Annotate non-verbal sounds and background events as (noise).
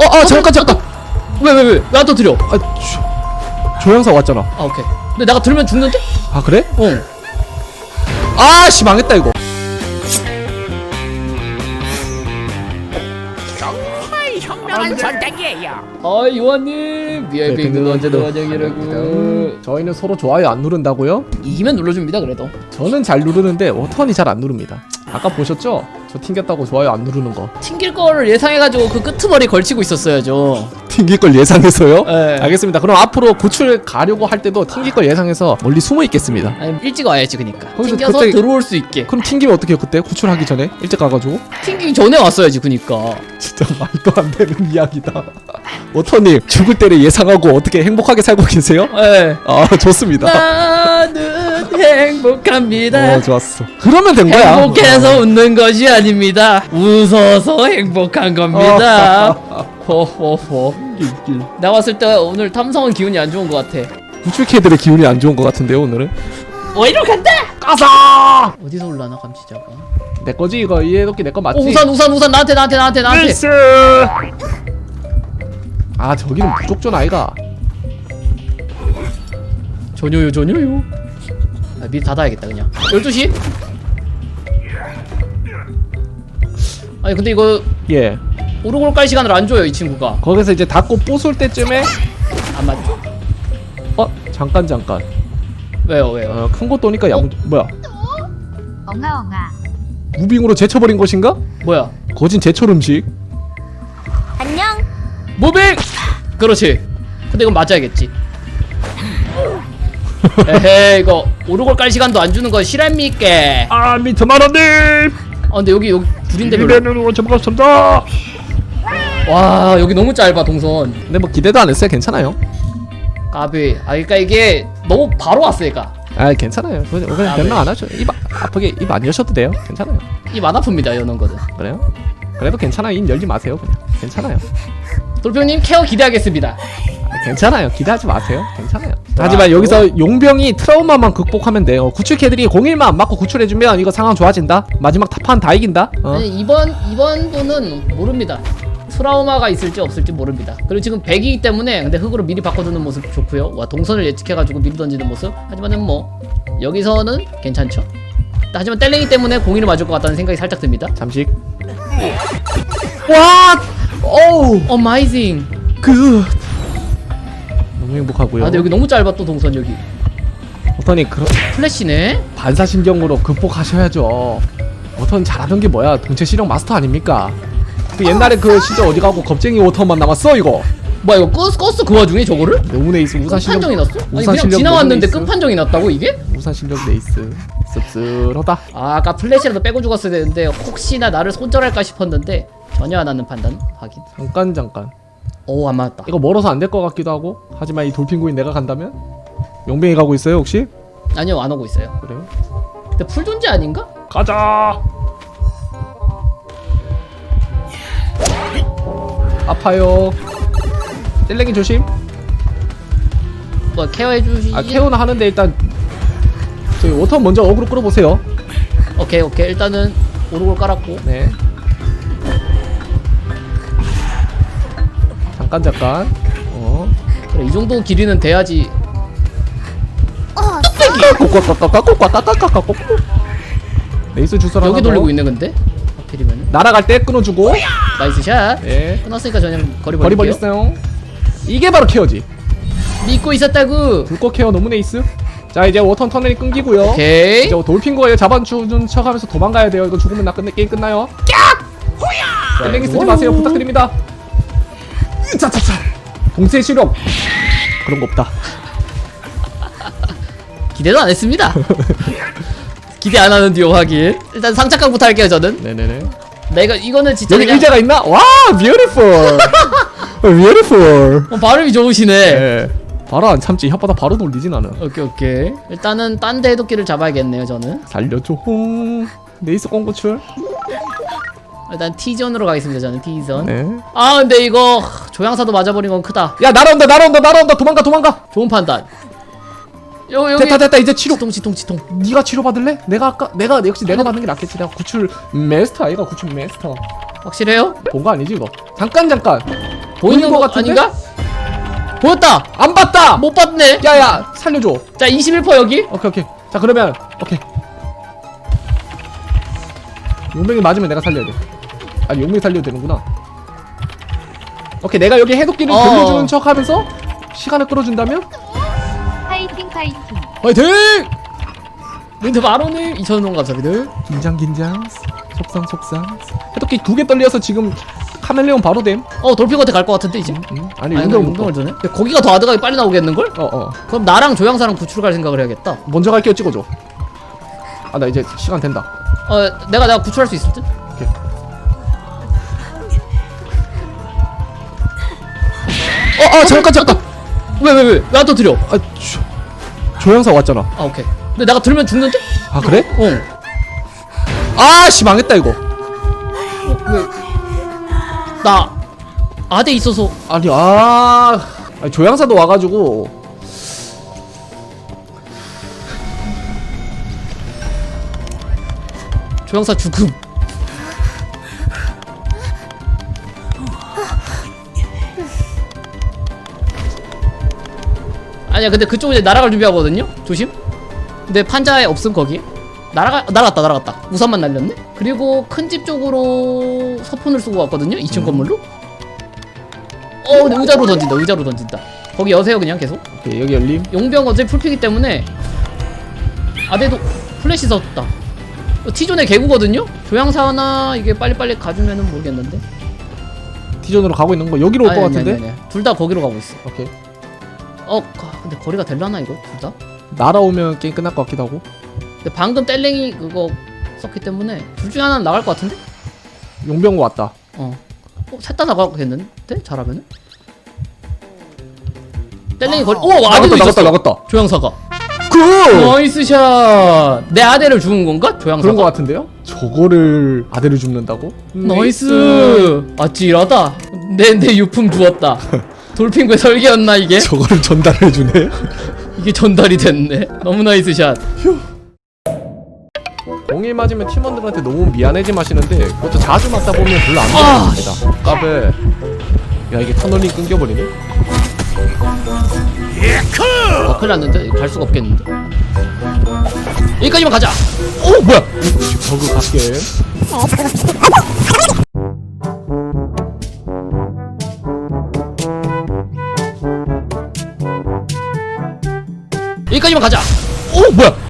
어, 아 잠깐 잠깐. 왜 왜 왜? 왜안 터뜨려? 아, 조, 조향사 왔잖아. 아 오케이. 근데 내가 들으면 죽는데? 아 그래? 어. 아 씨 망했다 이거. 현명한 선택이에요. 아 요한님 VIP 네, 는 언제도 네. 환영이라고. 저희는 서로 좋아요 안 누른다고요? 이기면 눌러줍니다 그래도. 저는 잘 누르는데 워턴이 잘 안 누릅니다. 아까 보셨죠? 저 튕겼다고 좋아요 안 누르는 거. 튕길 거를 예상해가지고 그 끄트머리 걸치고 있었어야죠. 튕길 걸 예상해서요? 네. 알겠습니다. 그럼 앞으로 구출 가려고 할 때도 튕길 걸 예상해서 멀리 숨어 있겠습니다. 아니 일찍 와야지 그니까. 거기서 튕겨서 그때- 들어올 수 있게. 그럼 튕기면 어떻게 해요 그때? 구출하기 전에? 일찍 가가지고? 튕기기 전에 왔어야 지 그니까. 진짜 말도 안 되는 이야기다. 워터님 죽을 때를 예상하고 어떻게 행복하게 살고 계세요? 예. 아 좋습니다. 나는 행복합니다. 어 좋았어. 그러면 된 거야. 행복해서 웃는 것이 아닙니다. 웃어서 행복한 겁니다. (laughs) 호호호. 낄낄. 나왔을 때 오늘 탐성은 기운이 안 좋은 것 같아. 구출캐들의 기운이 안 좋은 것 같은데요 오늘은? 어디로 간다? 까사! 어디서 올라나 감시자가? 내 거지 이거 이해도끼 내거 맞지? 오, 우산 우산 우산 나한테 나한테 나한테 나한테. 나이스! 아 저기는 무족전 아이가. 전혀요 전혀요. 아, 미리 닫아야겠다 그냥. 12시? 아니 근데 이거 예. 오르골 깔 시간을 안 줘요 이 친구가. 거기서 이제 닫고 부술 때쯤에 안 맞죠? 어 잠깐 잠깐. 왜요 왜요? 어, 큰 것도 오니까 야무 뭐야? 엉아 엉아 무빙으로 제쳐버린 것인가? 뭐야? 거진 제철 음식. 무빙! 그렇지. 근데 이건 맞아야겠지. 에헤 이거 오르골 깔 시간도 안 주는 거 실합니까? 아 미트마라님 아 근데 여기 여기 둘인데 별로. 이메뉴로 접근했습니다. 와 여기 너무 짧아 동선. 근데 뭐 기대도 안 했어요. 괜찮아요. 까비. 아 그러니까 이게 너무 바로 왔으니까 아 괜찮아요. 그냥 그냥 아, 변명 네. 안 하죠. 입 아- 아프게 입 안 여셔도 돼요. 괜찮아요. 입 안 아픕니다 여는 거는. 그래요? 그래도 괜찮아요. 입 열지 마세요. 그냥 괜찮아요. 돌평님 케어 기대하겠습니다. 아, 괜찮아요. 기대하지 마세요. 괜찮아요. 하지만 여기서 용병이 트라우마만 극복하면 돼요. 구출캐들이 01만 안 맞고 구출해주면 이거 상황 좋아진다. 마지막 탑한 다 이긴다. 어. 아니 이번 이번 분은 모릅니다. 트라우마가 있을지 없을지 모릅니다. 그리고 지금 100이기 때문에 근데 흑으로 미리 바꿔두는 모습 좋고요. 와 동선을 예측해가지고 미리 던지는 모습. 하지만은 뭐 여기서는 괜찮죠. 하지만 뗄랭이 때문에 공인을 맞을 것 같다는 생각이 살짝 듭니다. 잠식. 와! 어우! 어마이징. 그 너무 행복하고요. 아 근데 여기 너무 짧아 또 동선 여기. 어떠니 그런 플래시네. 반사신경으로 극복하셔야죠. 어떤 잘하던 게 뭐야? 동체 실력 마스터 아닙니까? 그 옛날에 그 진짜 어디 가고 겁쟁이 워터만 남았어 이거. 뭐야 이거 껐, 껐어 그 와중에 저거를? 너무네 있어 우산 실력. 끝판정이 났어? 아니 우산 그냥 실력 지나왔는데 끝판정이 났다고 이게? 우산 실력 레이스 씁쓸하다. 아, 아까 플래시라도 빼고 죽었어야 되는데 혹시나 나를 손절할까 싶었는데 전혀 안 하는 판단 확인. 잠깐 잠깐. 오 안 맞았다. 이거 멀어서 안 될 것 같기도 하고. 하지만 이 돌핀구인 내가 간다면 용병이 가고 있어요 혹시? 아니요 안 오고 있어요. 그래요? 근데 풀 존재 아닌가? 가자. 아파요. 찔레기 조심. 뭐 케어해 주시. 아 케어는 하는데 일단 저희 워터 먼저 어그로 끌어보세요. 오케이 오케이 일단은 오르골 깔았고. 네. 잠깐 잠깐. 어. 그래 이 정도 길이는 돼야지. 꼬꼬꼬꼬꼬꼬꼬꼬꼬꼬꼬꼬. 레이스 하나 여기 더. 돌리고 있네 근데. 하필이면. 날아갈 때 끊어주고. 나이스 샷. 예. 끝났으니까 전혀 거리 거리 벌릴게요. 벌렸어요. 이게 바로 케어지. 믿고 있었다고. 불꽃 케어 너무 네이스. 자 이제 워터 터널이 끊기고요. 오케이. 이제 돌핀 거에 잡아주는 척하면서 도망가야 돼요. 이거 죽으면 나 끝내 게임 끝나요. 깍! 땡기 쓰지 마세요. 부탁드립니다. 차차차. 동체 실력 그런 거 없다. (laughs) 기대도 안 했습니다. (laughs) 기대 안 하는 뒤에 확인. 일단 상착각부터 할게요 저는. 네네네. 내가 이거는 진짜 여기 그냥 의자가 있나? 와, beautiful. (laughs) beautiful. 어, 발음이 좋으시네. 예. 바로 안 참지. 혓바닥 바로 돌리지 나는. 오케이 오케이. 일단은 딴 데 해독기를 잡아야겠네요 저는. 살려줘. 홍. 네이스 꽁고출. 일단 T존으로 가겠습니다 저는 T존. 네. 아 근데 이거 조향사도 맞아버린 건 크다. 야, 날아온다, 날아온다, 날아온다. 도망가, 도망가. 좋은 판단. 여 여기 됐다, 됐다. 이제 치료. 치통 치통 치통. 네가 치료 받을래? 내가 아까 내가 역시 내가 받는 게 낫겠지. 내가 구출 메스터 아이가 구출 메스터. 확실해요? 본 거 아니지 이거? 잠깐 잠깐. 보이는 거 같은데? 아닌가? 보였다. 안 봤다 못 봤네. 야야 살려줘 자, 21% 여기. 오케이 오케이 자 그러면 오케이 용병이 맞으면 내가 살려야 돼 아니 용병이 살려도 되는구나 오케이 내가 여기 해독기를 어. 돌려주는 척 하면서 시간을 끌어준다면 파이팅 파이팅. 화이팅 멘트 바로는 2,000원 감사합니다. 긴장 긴장 속상 속상 해독기 두 개 떨려서 지금 카멜레온 바로 됨 어, 돌핀한테 갈 것 같은데 이제. 음, 아니 아니, 용병 운동을 못 주네. 근데 거기가 더 아드각이 빨리 나오겠는 걸? 어어 그럼 나랑 조향사랑 구출 갈 생각을 해야겠다. 먼저 갈게요 찍어줘 아 나 이제 시간 된다 어, 내가 내가 구출할 수 있을 듯? 어 아 잠깐 잠깐 왜 왜 왜? 왜안 터뜨려? 아 조, 조향사 왔잖아 아, 오케이. 근데 내가 들면 죽는데? 아 그래? 어. 아씨 망했다 이거 나 아대 있어서 아니 아 아니, 조향사도 와가지고 조향사 죽음. 아니야 근데 그쪽 이제 날아갈 준비하거든요? 조심. 근데 판자에 없음 거기. 날아가 날아갔다 날아갔다. 우산만 날렸네? 그리고 큰 집 쪽으로 서폰을 쏘고 왔거든요? 2층 건물로? 어 근데 의자로 던진다 의자로 던진다. 거기 여세요 그냥 계속? 오케이 여기 열림. 용병 어차피 풀피기 때문에 아대도 플래시 썼다. 어, T존의 개구거든요? 조향사나 이게 빨리빨리 가주면은 모르겠는데. 디전으로 가고 있는 거 여기로 올 것 같은데? 둘 다 거기로 가고 있어. 오케이 어 가- 근데 거리가 될라나 이거 둘 다? 날아오면 게임 끝날 것 같기도 하고 근데 방금 뗄랭이 그거 썼기 때문에 둘 중에 하나는 나갈 것 같은데? 용병 왔다 어. 어, 셋다 나가겠는데? 잘하면은? 뗄랭이 거리 오! 아대도 나갔다 있었어 나갔다 조향사가 그 나이스 샷! 내 아대를 죽은 건가? 조향사가? 그런 것 같은데요? 저거를 아대를 줍는다고? 나이스! 아찔하다. 내, 내 유품 주었다. (laughs) 돌핑구의 설계였나 이게? (laughs) 저거를 전달해 주네 이게 전달이 됐네. 너무 나이스 샷. 공일 맞으면 팀원들한테 너무 미안해지 마시는데 그것도 자주 맞다 보면 별로 안 아, 좋아집니다 까베 야 이게 터널링 끊겨버리네 어, 큰일 났는데? 갈 수가 없겠는데? 여기까지만 가자! 오 뭐야 버그 갓게 여기까지만 가자! 오 뭐야